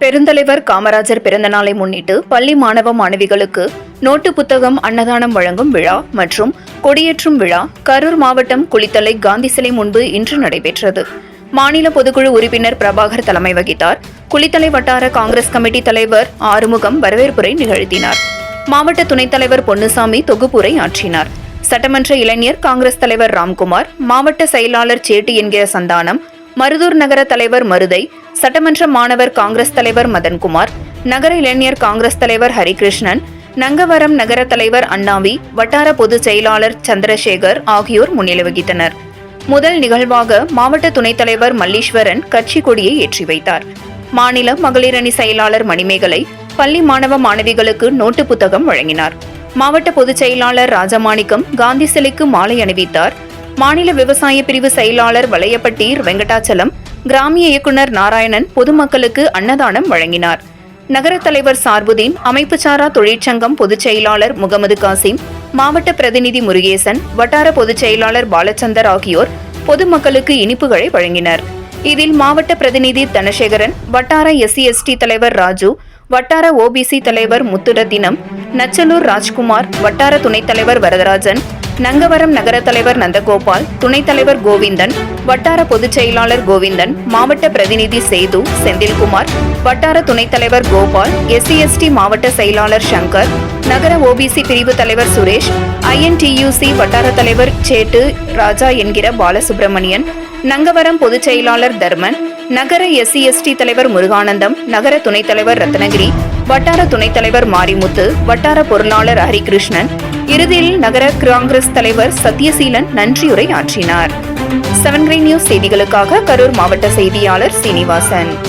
பெருந்தலைவர் காமராஜர் பிறந்தநாளை முன்னிட்டு பள்ளி மாணவ மாணவிகளுக்கு நோட்டு புத்தகம் அன்னதானம் வழங்கும் விழா மற்றும் கொடியேற்றும் விழா கரூர் மாவட்டம் குளித்தலை காந்தி சிலை முன்பு இன்று நடைபெற்றது. மாநில பொதுக்குழு உறுப்பினர் பிரபாகர் தலைமை வகித்தார். குளித்தலை வட்டார காங்கிரஸ் கமிட்டி தலைவர் ஆறுமுகம் வரவேற்புரை நிகழ்த்தினார். மாவட்ட துணைத் தலைவர் பொன்னுசாமி தொகுப்புரை ஆற்றினார். சட்டமன்ற இளைஞர் காங்கிரஸ் தலைவர் ராம்குமார் மாவட்ட செயலாளர் சேட்டு என்கிற சந்தானம் மருதூர் நகர தலைவர் மருதை சட்டமன்ற மாணவர் காங்கிரஸ் தலைவர் மதன்குமார் நகர இளைஞர் காங்கிரஸ் தலைவர் ஹரிகிருஷ்ணன் நங்கவரம் நகர தலைவர் அண்ணாவி வட்டார பொதுச் செயலாளர் சந்திரசேகர் ஆகியோர் முன்னிலை வகித்தனர் முதல் நிகழ்வாக மாவட்ட துணைத் தலைவர் மல்லீஸ்வரன் கட்சி கொடியை ஏற்றி வைத்தார். மாநில மகளிர் அணி செயலாளர் மணிமேகலை பள்ளி மாணவ மாணவிகளுக்கு நோட்டு புத்தகம் வழங்கினார். மாவட்ட பொதுச் செயலாளர் ராஜமாணிக்கம் காந்தி சிலைக்கு மாலை அணிவித்தார். மாநில விவசாய பிரிவு செயலாளர் வலையப்பட்டி வெங்கடாச்சலம் கிராமிய இயக்குனர் நாராயணன் பொதுமக்களுக்கு அன்னதானம் வழங்கினார். நகர தலைவர் சார்புதீன் அமைப்புச்சாரா தொழிற்சங்கம் பொதுச் செயலாளர் முகமது காசிம் மாவட்ட பிரதிநிதி முருகேசன் வட்டார பொதுச் செயலாளர் பாலச்சந்தர் ஆகியோர் பொதுமக்களுக்கு இனிப்புகளை வழங்கினர். இதில் மாவட்ட பிரதிநிதி தனசேகரன் வட்டார எஸ்சி எஸ்டி தலைவர் ராஜு வட்டார ஓபிசி தலைவர் முத்துரத்தினம் நச்சலூர் ராஜ்குமார் வட்டார துணைத் தலைவர் வரதராஜன் நங்கவரம் நகர தலைவர் நந்தகோபால் துணைத் தலைவர் கோவிந்தன் வட்டார பொதுச் செயலாளர் கோவிந்தன் மாவட்ட பிரதிநிதி சேது செந்தில்குமார் வட்டார துணைத் தலைவர் கோபால் எஸ்சிஎஸ்டி மாவட்ட செயலாளர் சங்கர் நகர ஓபிசி பிரிவு தலைவர் சுரேஷ் ஐஎன்டியூசி வட்டார தலைவர் சேட்டு ராஜா என்கிற பாலசுப்ரமணியன் நங்கவரம் பொதுச் செயலாளர் தர்மன் நகர எஸ்சிஎஸ்டி தலைவர் முருகானந்தம் நகர துணைத் தலைவர் ரத்னகிரி வட்டார துணைத் தலைவர் மாரிமுத்து வட்டார பொருளாளர் ஹரிகிருஷ்ணன் இறுதியில் நகர காங்கிரஸ் தலைவர் சத்யசீலன் நன்றியுரை ஆற்றினார். செவன் கிரீன் நியூஸ் செய்திகளுக்காக கரூர் மாவட்ட செய்தியாளர் சீனிவாசன்.